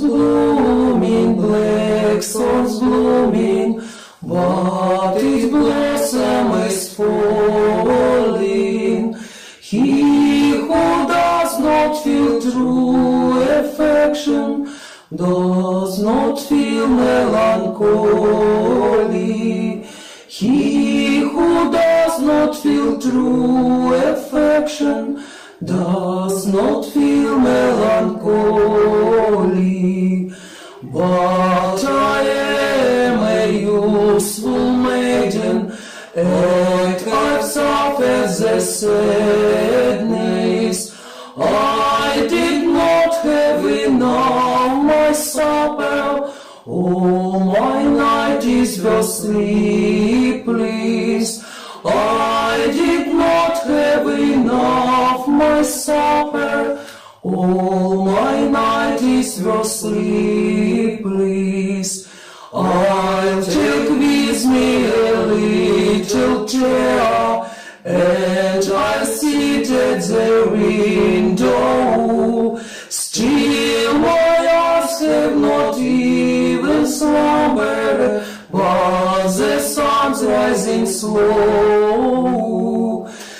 blooming, black swans blooming, but each blossom is falling. He who does not feel true affection does not feel melancholy. He who does not feel true affection does not feel melancholy. Baltae meius vulmegen, et ars afes esednis, I did not have enough my supper, O my night is well sleepless, I did not have enough my supper, O nights were sleepless. I'll take with me a little chair, and I'll sit at the window. Still my eyes have not even slumbered, but the sun's rising slow.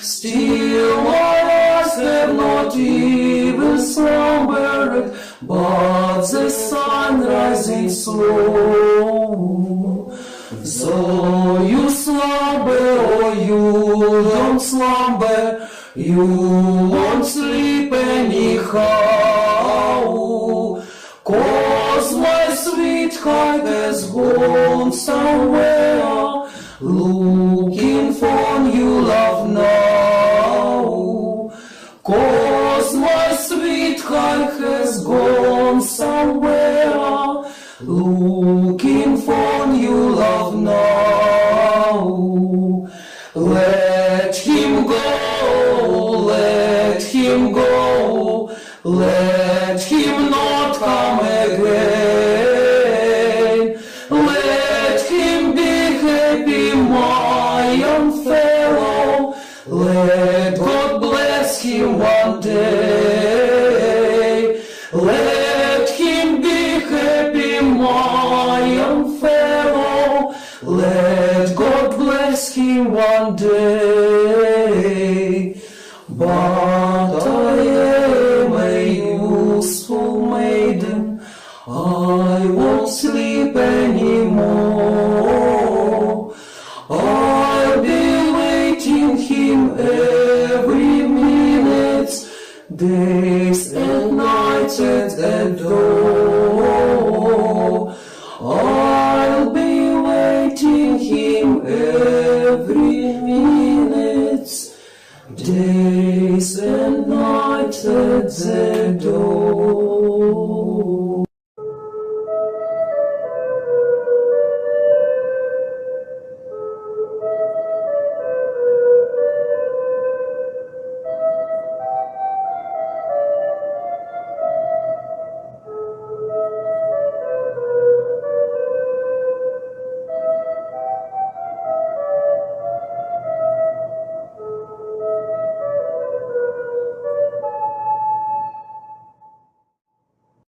Still my eyes have not even slumbered, but the sun rising slow. So you slumber or you don't slumber, you won't sleep anyhow. Cause my sweetheart has gone somewhere, looking him go, let him not come again. Let him be happy, my young fellow. Let God bless him one day. Let him be happy, my young fellow. Let God bless him one day. But I am maiden. I won't sleep anymore. I'll be waiting him every minute, days and nights at the door. I'll be waiting him every minute, days and nights at the door.